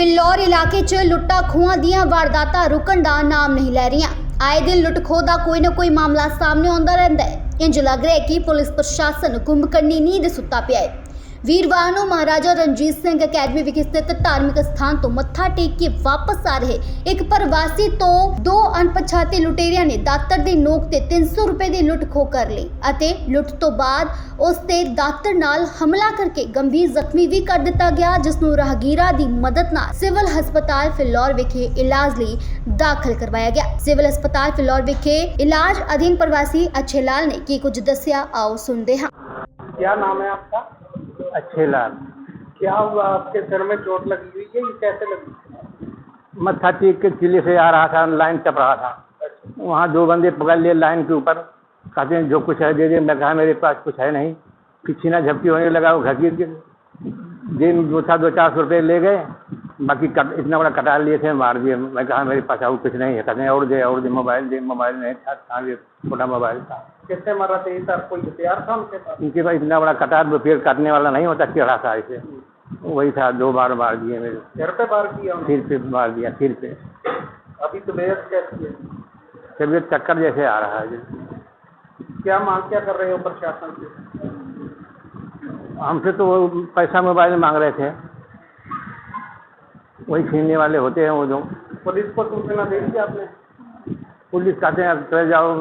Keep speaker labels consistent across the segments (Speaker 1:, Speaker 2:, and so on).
Speaker 1: ਫਿਲੌਰ ਇਲਾਕੇ 'ਚ ਲੁੱਟਾਂ ਖੋਹਾਂ ਦੀਆਂ ਵਾਰਦਾਤਾਂ ਰੁਕਣ ਦਾ ਨਾਮ ਨਹੀਂ ਲੈ ਰਹੀਆਂ। ਆਏ ਦਿਨ ਲੁੱਟ ਖੋਹ ਦਾ ਕੋਈ ਨਾ ਕੋਈ ਮਾਮਲਾ ਸਾਹਮਣੇ ਆਉਂਦਾ ਰਹਿੰਦਾ ਹੈ। ਇੰਜ ਲੱਗ ਰਿਹਾ ਹੈ ਕਿ ਪੁਲਿਸ ਪ੍ਰਸ਼ਾਸਨ ਕੁੰਭਕਰਨੀ ਨੀਂਦ ਸੁੱਤਾ ਪਿਆ ਹੈ। ਵੀਰਵਾਰ ਨੂੰ ਮਹਾਰਾਜਾ ਰਣਜੀਤ ਸਿੰਘ ਅਕੈਡਮੀ ਵਿਖੇ ਸਥਿਤ ਧਾਰਮਿਕ ਸਥਾਨ ਤੋਂ ਮੱਥਾ ਟੇਕ ਕੇ ਵਾਪਸ ਆ ਰਹੇ। ਇੱਕ ਪ੍ਰਵਾਸੀ ਤੋਂ ਦੋ ਅਣਪਛਾਤੇ ਲੁਟੇਰਿਆਂ ਨੇ ਦਾਤਰ ਦੀ ਨੋਕ ਤੇ 300 ਰੁਪਏ ਦੀ ਲੁੱਟ ਖੋ ਕਰ ਲਈ ਅਤੇ ਲੁੱਟ ਤੋਂ ਬਾਅਦ ਉਸ ਤੇ ਦਾਤਰ ਨਾਲ ਹਮਲਾ ਕਰਕੇ ਗੰਭੀਰ ਜ਼ਖਮੀ ਵੀ ਕਰ ਦਿੱਤਾ ਗਿਆ, ਜਿਸ ਨੂੰ ਰਾਹਗੀਰਾਂ ਦੀ ਮਦਦ ਨਾਲ ਸਿਵਲ ਹਸਪਤਾਲ ਫਿਲੌਰ ਵਿਖੇ ਇਲਾਜ ਲਈ ਦਾਖਲ ਕਰਵਾਇਆ ਗਿਆ। ਸਿਵਲ ਹਸਪਤਾਲ ਫਿਲੌਰ ਵਿਖੇ ਇਲਾਜ ਅਧੀਨ ਪ੍ਰਵਾਸੀ ਅੱਛੇ ਲਾਲ ਨੇ ਕੀ ਕੁਝ ਦੱਸਿਆ, ਆਓ ਸੁਣਦੇ ਹਾਂ।
Speaker 2: ਕੀ ਨਾਮ ਹੈ ਆਪਕਾ?
Speaker 3: अच्छे लाल।
Speaker 2: क्या हुआ? आपके सर में चोट लग गई है? ये कैसे लगी?
Speaker 3: मत्था टीक के किले से आ रहा था लाइन टप रहा था। वहाँ दो बंदे पकड़ लिए लाइन के ऊपर। कहते हैं जो कुछ है दे दे। मैं कहा मेरे पास कुछ है नहीं। पीछे छीना झपकी होने लगा वो घर गिर दिन दो था दो चार सौ रुपये ले गए। बाकी कट, इतना बड़ा कटा लिए थे मार दिए। मैं कहा मेरे पास और कुछ नहीं है। कहते हैं और दे और दे मोबाइल दे मोबाइल नहीं था था ये छोटा मोबाइल था।
Speaker 2: किससे मारा था? ये सर कोई हथियार था उनके पास?
Speaker 3: इनके पास इतना बड़ा कटार पेड़ काटने वाला नहीं होता टेढ़ा था ऐसे वही था दो बार मार दिए मेरे।
Speaker 2: सिर पे किया उन्होंने?
Speaker 3: सिर पे मार दिया सिर पे।
Speaker 2: अभी तो बेहद कैसी है?
Speaker 3: तबीयत चक्कर जैसे आ रहा है।
Speaker 2: क्या मांग क्या कर रहे हो प्रशासन से?
Speaker 3: हमसे तो वो पैसा मोबाइल मांग रहे थे। वही छीनने वाले होते हैं वो जो
Speaker 2: पुलिस को सूचना दे दी आपने
Speaker 3: पुलिस कहते हैं चले जाओ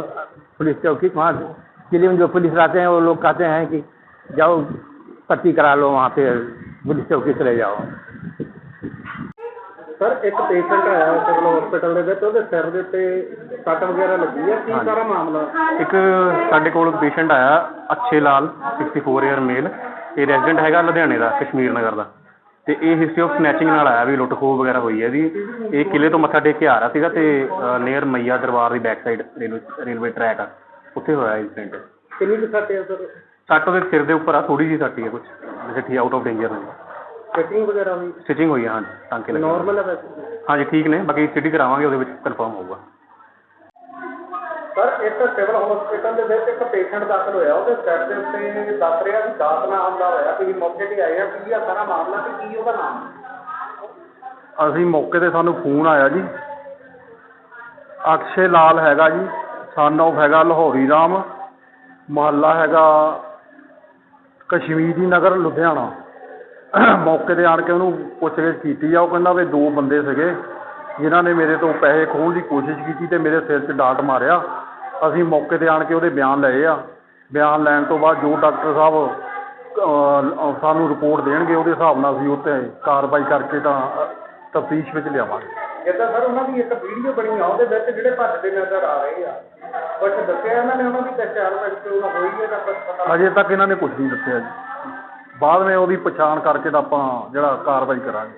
Speaker 3: पुलिस चौकी वहाँ किले में जो पुलिस रहते हैं वो लोग कहते हैं कि जाओ पट्टी करा लो वहाँ पे पुलिस चौकी चले जाओ
Speaker 2: ਸਰ ਇੱਕ ਪੇਸ਼ੈਂਟ ਆਇਆ ਸਿਵਲ ਹਸਪੀਟਲ ਦੇ ਵਿੱਚ ਉਹਦੇ ਸਿਰ ਦੇ ਉੱਤੇ ਸੱਟ ਵਗੈਰਾ ਲੱਗੀ ਹੈ ਕੀ
Speaker 3: ਹਾਂਜੀ।
Speaker 2: ਸਾਰਾ ਮਾਮਲਾ
Speaker 4: ਇੱਕ ਸਾਡੇ ਕੋਲ ਪੇਸ਼ੈਂਟ ਆਇਆ ਅੱਛੇ ਲਾਲ 64 ਇਅਰ ਮੇਲ ਇਹ ਰੈਜ਼ੀਡੈਂਟ ਹੈਗਾ ਲੁਧਿਆਣੇ ਦਾ ਕਸ਼ਮੀਰ ਨਗਰ ਦਾ ਤੇ ਇਹ ਹਿਸਟਰੀ ਆਫ ਸਨੈਚਿੰਗ ਨਾਲ ਆਇਆ ਵੀ ਲੁੱਟ ਖੋਹ ਵਗੈਰਾ ਹੋਈ ਹੈ ਇਹਦੀ। ਇਹ ਕਿਲੇ ਤੋਂ ਮੱਥਾ ਟੇਕ ਕੇ ਆ ਰਿਹਾ ਸੀਗਾ ਤੇ ਨੀਅਰ ਮਈਆ ਦਰਬਾਰ ਦੀ ਬੈਕ ਸਾਈਡ ਰੇਲਵੇ ਟਰੈਕ ਆ। ਉੱਥੇ ਹੋਇਆ ਇਨਸੀਡੈਂਟ
Speaker 2: ਕਿੰਨੀ ਕੁ ਸੱਟ ਹੈ ਸਰ?
Speaker 4: ਸੱਟ ਉਹਦੇ ਸਿਰ ਦੇ ਉੱਪਰ ਆ ਥੋੜੀ ਜਿਹੀ ਸੱਟ ਹੀ ਹੈ ਕੁਝ ਵੈਸੇ ਠੀਕ ਆਊਟ ਆਫ ਡੇਂਜਰ ਨਹੀਂ
Speaker 2: ਚੈਕਿੰਗ ਵਗੈਰਾ ਹੋਈ
Speaker 4: ਸਟਿਚਿੰਗ ਹੋਈ ਹੈ ਹਾਂਜੀ ਟਾਂਕੇ ਲੱਗੇ।
Speaker 2: ਨਾਰਮਲ ਹੈ ਵੈਸੇ?
Speaker 4: ਹਾਂਜੀ ਠੀਕ ਨੇ ਬਾਕੀ ਸਿਟੀ ਕਰਾਵਾਂਗੇ ਉਹਦੇ ਵਿੱਚ ਕਨਫਰਮ ਹੋਊਗਾ।
Speaker 2: ਸਰ ਇੱਕ ਸਿਵਲ ਹਸਪੀਟਲ ਦੇ ਵਿੱਚ ਇੱਕ ਪੇਸ਼ੈਂਟ ਦਾਖਲ ਹੋਇਆ। ਉਹਦੇ ਸਿਰ ਦੇ ਉੱਤੇ ਦੱਸ ਰਿਹਾ ਕਿ ਦਾਤ ਨਾਲ ਹਮਲਾ ਹੋਇਆ ਤੁਸੀਂ ਮੌਕੇ ਤੇ ਆਏ ਆ। ਕੀ ਆ, ਸਾਰਾ ਮਾਮਲਾ ਤੇ ਕੀ ਉਹਦਾ ਨਾਮ?
Speaker 4: ਅਸੀਂ ਮੌਕੇ ਤੇ ਸਾਨੂੰ ਫੋਨ ਆਇਆ ਜੀ। ਅਕਸ਼ੇ ਲਾਲ ਹੈਗਾ ਜੀ ਸਨ of ਹੈਗਾ ਲਾਹੌਰੀ ਰਾਮ। ਮੁਹੱਲਾ ਹੈਗਾ ਕਸ਼ਮੀਰੀ ਨਗਰ, ਲੁਧਿਆਣਾ। ਮੌਕੇ ਤੇ ਆਣ ਕੇ ਉਹਨੂੰ ਪੁੱਛਗਿੱਛ ਕੀਤੀ ਆ। ਉਹ ਕਹਿੰਦਾ ਵੀ ਦੋ ਬੰਦੇ ਸੀਗੇ। ਜਿਨ੍ਹਾਂ ਨੇ ਮੇਰੇ ਤੋਂ ਪੈਸੇ ਖੋਹਣ ਦੀ ਕੋਸ਼ਿਸ਼ ਕੀਤੀ ਤੇ ਮੇਰੇ ਸਿਰ 'ਚ ਡਾਟ ਮਾਰਿਆ। ਅਸੀਂ ਮੌਕੇ ਤੇ ਆਣ ਕੇ ਉਹਦੇ ਬਿਆਨ ਲਏ ਆ। ਬਿਆਨ ਲੈਣ ਤੋਂ ਬਾਅਦ ਜੋ ਡਾਕਟਰ ਸਾਹਿਬ ਸਾਨੂੰ ਰਿਪੋਰਟ ਦੇਣਗੇ ਉਹਦੇ ਹਿਸਾਬ ਨਾਲ ਅਸੀਂ ਉੱਤੇ ਕਾਰਵਾਈ ਕਰਕੇ ਤਾਂ ਤਫਤੀਸ਼ ਵਿੱਚ ਲਿਆਵਾਂਗੇ।
Speaker 2: ਜਿੱਦਾਂ ਸਰ ਉਹਨਾਂ ਦੀ ਇੱਕ ਵੀਡੀਓ ਬਣੀ ਆ ਉਹਦੇ ਵਿੱਚ ਜਿਹੜੇ ਭੱਜਦੇ ਨਜ਼ਰ ਆ ਰਹੇ ਆ। ਕੁਝ ਦੱਸਿਆ ਉਹਨਾਂ ਨੇ ਉਹਨਾਂ ਦੀ ਪਛਾਣ ਵਿੱਚ ਉਹ ਹੋਈ ਹੈ ਤਾਂ ਕੁਛ ਪਤਾ
Speaker 4: ਅਜੇ ਤੱਕ ਇਹਨਾਂ ਨੇ ਕੁਝ ਨਹੀਂ ਦੱਸਿਆ ਜੀ। ਬਾਅਦ ਵਿੱਚ ਉਹਦੀ ਪਛਾਣ ਕਰਕੇ ਤਾਂ ਆਪਾਂ ਜਿਹੜਾ ਕਾਰਵਾਈ ਕਰਾਂਗੇ।